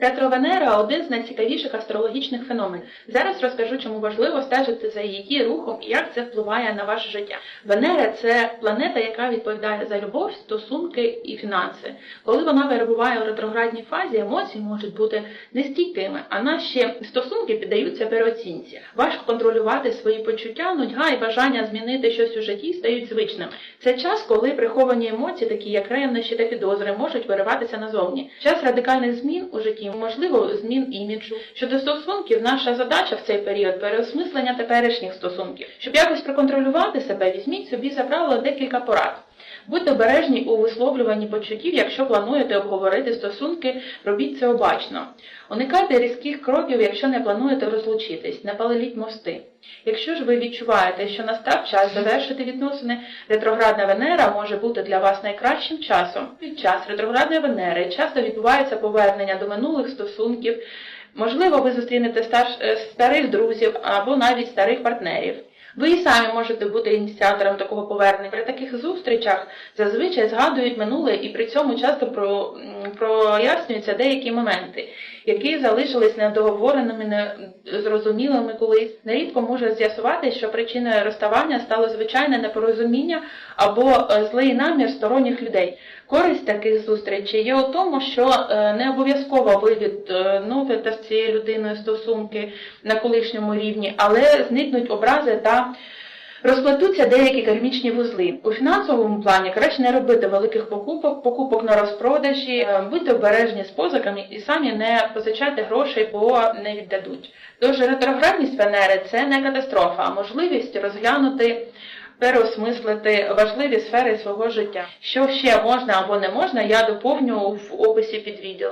Ретро-Венера один з найцікавіших астрологічних феноменів. Зараз розкажу, чому важливо стежити за її рухом і як це впливає на ваше життя. Венера це планета, яка відповідає за любов, стосунки і фінанси. Коли вона перебуває у ретроградній фазі, емоції можуть бути нестійкими, а наші стосунки піддаються переоцінці. Важко контролювати свої почуття, нудьга і бажання змінити щось у житті стають звичними. Це час, коли приховані емоції, такі як ревнощі та підозри, можуть вириватися назовні. Час радикальних змін у житті, можливо, змін іміджу. Щодо стосунків, наша задача в цей період переосмислення теперішніх стосунків. Щоб якось проконтролювати себе, візьміть собі за правило декілька порад. Будьте обережні у висловлюванні почуттів, якщо плануєте обговорити стосунки, робіть це обачно. Уникайте різких кроків, якщо не плануєте розлучитись, не палиліть мости. Якщо ж ви відчуваєте, що настав час завершити відносини, ретроградна Венера може бути для вас найкращим часом. Під час ретроградної Венери часто відбувається повернення до минулих стосунків. Можливо, ви зустрінете е, старих друзів або навіть старих партнерів. Ви і самі можете бути ініціатором такого повернення. При таких зустрічах зазвичай згадують минуле і при цьому часто про, прояснюються деякі моменти, які залишились недоговореними, незрозумілими колись. Нерідко може з'ясувати, що причиною розставання стало звичайне непорозуміння або е, злий намір сторонніх людей. Користь таких зустрічей є у тому, що е, не обов'язково ви з цією людиною стосунки на колишньому рівні, але зникнуть образи та розплетуться деякі кармічні вузли. У фінансовому плані краще не робити великих покупок, покупок на розпродажі, е, будьте обережні з позиками і самі не позичайте грошей, бо не віддадуть. Тож ретроградність Венери це не катастрофа, а можливість розглянути переосмислити важливі сфери свого життя. Що ще можна або не можна, я доповню в описі під відео.